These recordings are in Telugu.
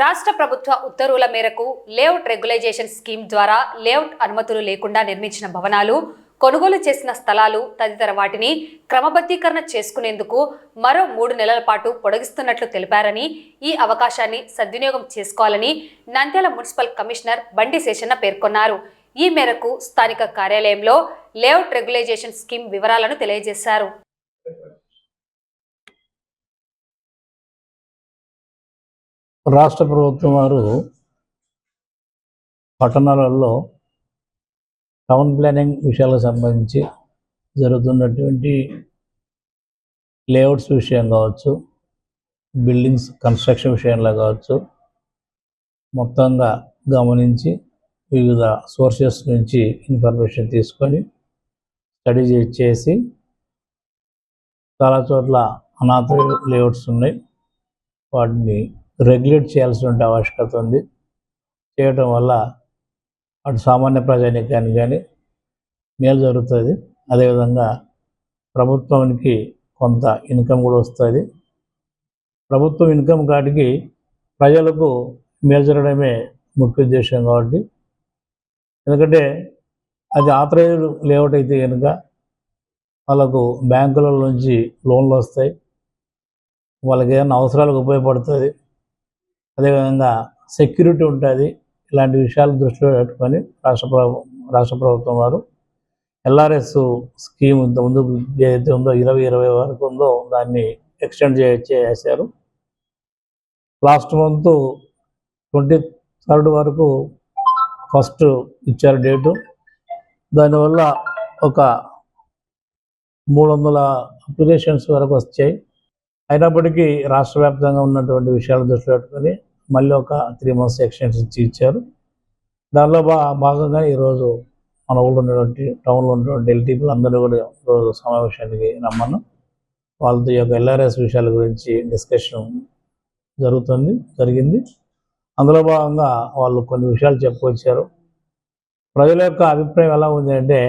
రాష్ట్ర ప్రభుత్వ ఉత్తర్వుల మేరకు లేఅవుట్ రెగ్యులైజేషన్ స్కీమ్ ద్వారా లేఅవుట్ అనుమతులు లేకుండా నిర్మించిన భవనాలు కొనుగోలు చేసిన స్థలాలు తదితర వాటిని క్రమబద్ధీకరణ చేసుకునేందుకు మరో మూడు నెలల పాటు పొడిగిస్తున్నట్లు తెలిపారని ఈ అవకాశాన్ని సద్వినియోగం చేసుకోవాలని నంద్యాల మున్సిపల్ కమిషనర్ బండి శేషన్న పేర్కొన్నారు. ఈ మేరకు స్థానిక కార్యాలయంలో లేఅవుట్ రెగ్యులైజేషన్ స్కీమ్ వివరాలను తెలియజేశారు. రాష్ట్ర ప్రభుత్వం వారు పట్టణాలలో టౌన్ ప్లానింగ్ విషయాలకు సంబంధించి జరుగుతున్నటువంటి లేఅవుట్స్ విషయం కావచ్చు బిల్డింగ్స్ కన్స్ట్రక్షన్ విషయంలో కావచ్చు మొత్తంగా గమనించి వివిధ సోర్సెస్ నుంచి ఇన్ఫర్మేషన్ తీసుకొని స్టడీ చేసి చాలా చోట్ల అనాథ లేఅవుట్స్ ఉన్నాయి. వాటిని రెగ్యులేట్ చేయాల్సిన ఆవశ్యకత ఉంది. చేయటం వల్ల అటు సామాన్య ప్రజానికానికి కానీ మేలు జరుగుతుంది. అదేవిధంగా ప్రభుత్వానికి కొంత ఇన్కమ్ కూడా వస్తుంది. ప్రభుత్వం ఇన్కమ్ కాటికి ప్రజలకు మేలు జరగడమే ముఖ్య ఉద్దేశం కాబట్టి. ఎందుకంటే అది ఆత్రేయులు లేఅవుట్ అయితే కనుక వాళ్ళకు బ్యాంకుల నుంచి లోన్లు వస్తాయి. వాళ్ళకి ఏదైనా అవసరాలకు ఉపయోగపడుతుంది. అదేవిధంగా సెక్యూరిటీ ఉంటుంది. ఇలాంటి విషయాలు దృష్టిలో పెట్టుకొని రాష్ట్ర ప్రభు రాష్ట్ర ప్రభుత్వం వారు ఎల్ఆర్ఎస్ స్కీమ్ ఇంత ముందు ఏదైతే ఉందో ఇరవై ఇరవై వరకు ఉందో దాన్ని ఎక్స్టెండ్ చే చేశారు. లాస్ట్ మంత్ ట్వంటీ థర్డ్ వరకు ఫస్ట్ ఇచ్చారు డేటు దానివల్ల ఒక మూడు వందల అప్లికేషన్స్ వరకు వచ్చాయి. అయినప్పటికీ రాష్ట్ర వ్యాప్తంగా ఉన్నటువంటి విషయాలు దృష్టిలో పెట్టుకొని మళ్ళీ ఒక త్రీ మంత్స్ ఎక్స్టెన్షన్ ఇచ్చి ఇచ్చారు. దానిలో భాగంగా ఈరోజు మన ఊళ్ళో ఉన్నటువంటి టౌన్లో ఉన్నటువంటి ఎల్టీపీలు అందరూ కూడా ఈరోజు సమావేశానికి రమ్మను వాళ్ళతో ఈ యొక్క ఎల్ఆర్ఎస్ విషయాల గురించి డిస్కషన్ జరుగుతుంది జరిగింది. అందులో భాగంగా వాళ్ళు కొన్ని విషయాలు చెప్పుకొచ్చారు. ప్రజల యొక్క అభిప్రాయం ఎలా ఉంది అంటే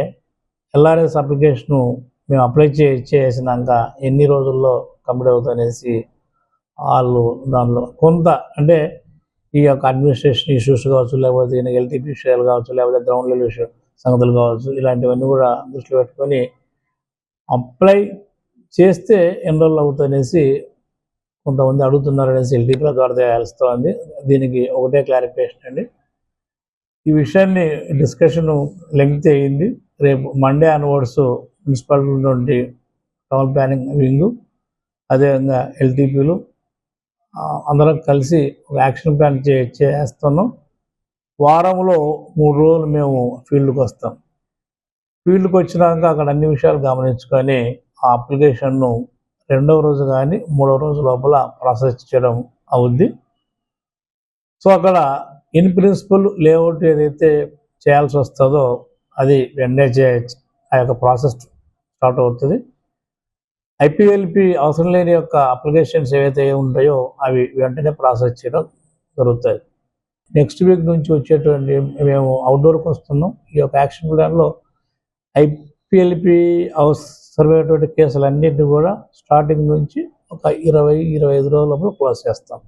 ఎల్ఆర్ఎస్ అప్లికేషను మేము అప్లై చేసినాక ఎన్ని రోజుల్లో కంప్లీట్ అవుతుంది అనేసి వాళ్ళు దానిలో కొంత అంటే ఈ యొక్క అడ్మినిస్ట్రేషన్ ఇష్యూస్ కావచ్చు లేకపోతే ఎల్టీపీ విషయాలు కావచ్చు లేకపోతే గ్రౌండ్ లెవెల్ విషయం సంగతులు కావచ్చు ఇలాంటివన్నీ కూడా దృష్టిలో పెట్టుకొని అప్లై చేస్తే ఎన్రోల్ రోజులు కొంతమంది అడుగుతున్నారు అనేసి ఎల్టీపీల ద్వారా తెలుస్తోంది దీనికి ఒకటే క్లారిఫికేషన్ అండి. ఈ విషయాన్ని డిస్కషన్ లెంగ్త్ అయ్యింది రేపు మండే ఆన్వర్డ్స్ మున్సిపాలిటీ ఉన్నటువంటి టౌన్ ప్లానింగ్ వింగ్ అదేవిధంగా ఎల్టీపీలు అందరం కలిసి ఒక యాక్షన్ ప్లాన్ చే చేస్తున్నాం. వారంలో మూడు రోజులు మేము ఫీల్డ్కి వస్తాం. ఫీల్డ్కి వచ్చినాక అక్కడ అన్ని విషయాలు గమనించుకొని ఆ అప్లికేషన్ను రెండవ రోజు కానీ మూడవ రోజు లోపల ప్రాసెస్ చేయడం అవుద్ది. సో అక్కడ ఇన్ ప్రిన్సిపల్ లేఅవుట్ ఏదైతే చేయాల్సి వస్తుందో అది వెంటనే చే ఆ యొక్క ప్రాసెస్ స్టార్ట్ అవుతుంది. ఐపీఎల్పి అవసరం లేని యొక్క అప్లికేషన్స్ ఏవైతే ఉంటాయో అవి వెంటనే ప్రాసెస్ చేయడం జరుగుతుంది. నెక్స్ట్ వీక్ నుంచి వచ్చేటువంటి మేము అవుట్డోర్కి వస్తున్నాం. ఈ యొక్క యాక్షన్ ప్లాన్లో ఐపీఎల్పి అవసరమైనటువంటి కేసులన్నింటినీ కూడా స్టార్టింగ్ నుంచి ఒక ఇరవై ఇరవై ఐదు రోజుల క్లోజ్ చేస్తాం.